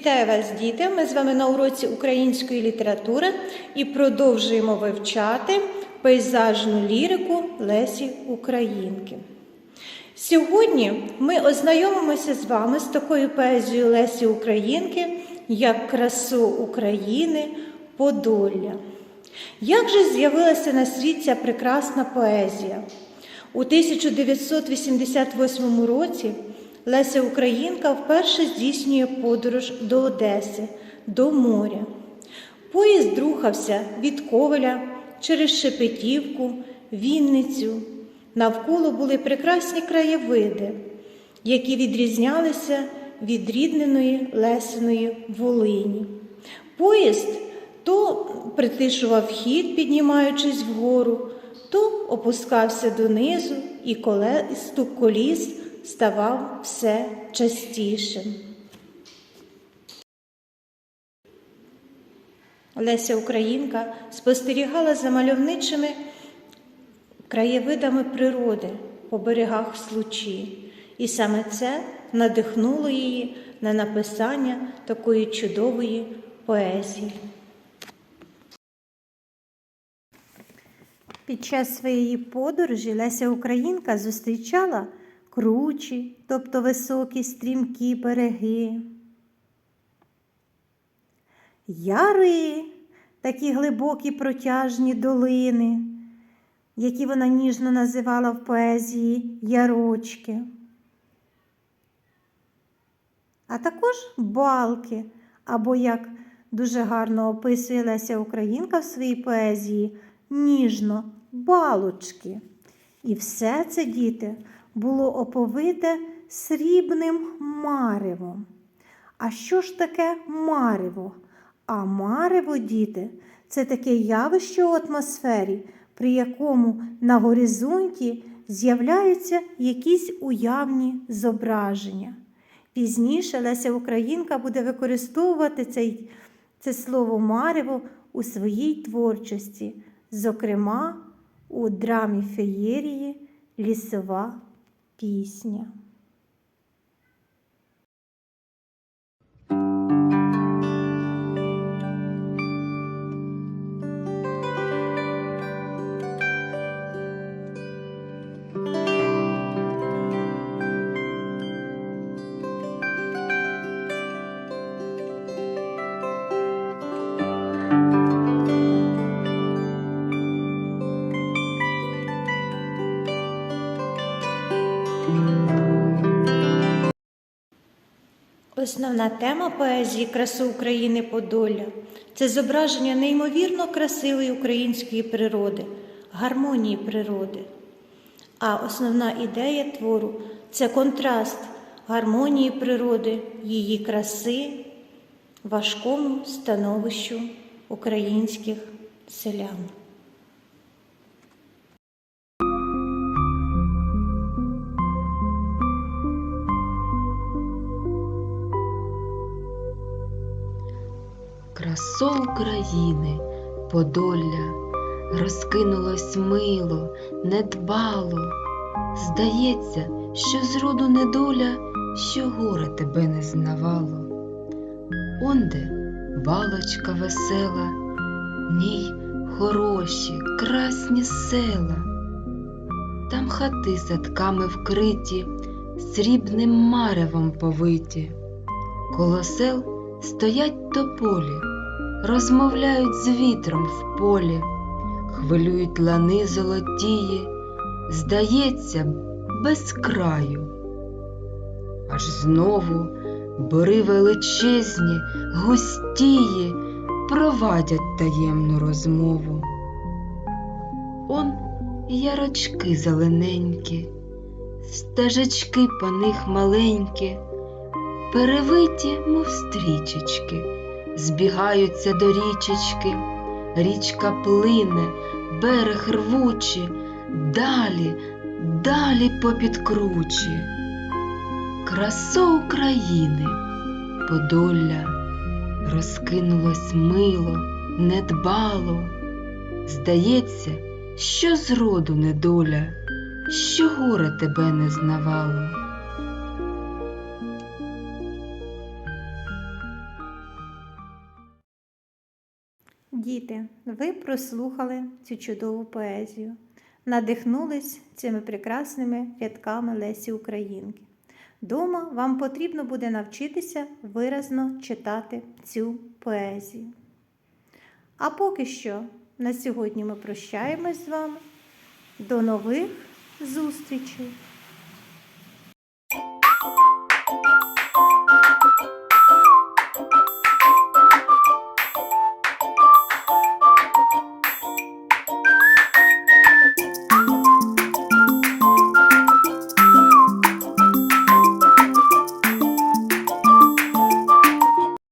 Вітаю вас, діти! Ми з вами на уроці української літератури і продовжуємо вивчати пейзажну лірику Лесі Українки. Сьогодні ми ознайомимося з вами з такою поезією Лесі Українки, як красу України Подолля. Як же з'явилася на світ ця прекрасна поезія? У 1988 році Леся Українка вперше здійснює подорож до Одеси, до моря. Поїзд рухався від Ковеля через Шепетівку, Вінницю. Навколо були прекрасні краєвиди, які відрізнялися від рідненої Лесиної Волині. Поїзд то притишував хід, піднімаючись вгору, то опускався донизу, і коле... стук коліс ставав все частішим. Леся Українка спостерігала за мальовничими краєвидами природи по берегах Случі, і саме це надихнуло її на написання такої чудової поезії. Під час своєї подорожі Леся Українка зустрічала кручі, тобто високі стрімкі береги, яри, такі глибокі протяжні долини, які вона ніжно називала в поезії ярочки, а також балки, або, як дуже гарно описує Леся Українка в своїй поезії, ніжно балочки. І все це, діти, було оповите срібним маревом. А що ж таке марево? А марево, діти, це таке явище у атмосфері, при якому на горизонті з'являються якісь уявні зображення. Пізніше Леся Українка буде використовувати цей, це слово марево у своїй творчості, зокрема у драмі феєрії Лісова пісня. Основна тема поезії Красу України Подолля це зображення неймовірно красивої української природи, гармонії природи. А основна ідея твору це контраст гармонії природи, її краси, важкому становищу українських селян. Красо України, Подолля, розкинулось мило, недбало. Здається, що зроду недоля, що горе тебе не знавало. Онде балочка весела, ній хороші, красні села, там хати садками вкриті, срібним маревом повиті, коло сел стоять тополі, розмовляють з вітром в полі, хвилюють лани золотії, здається, без краю. Аж знову бори величезні, густії провадять таємну розмову. Он ярочки зелененькі, стежечки по них маленькі перевиті, мов стрічечки, збігаються до річечки, річка плине, берег рвучі, далі, далі попід кручі. Красо України, Подолля, розкинулось мило, недбало. Здається, що зроду недоля, що горе тебе не знавало. Діти, ви прослухали цю чудову поезію, надихнулись цими прекрасними рядками Лесі Українки. Дома вам потрібно буде навчитися виразно читати цю поезію. А поки що на сьогодні ми прощаємось з вами. До нових зустрічей!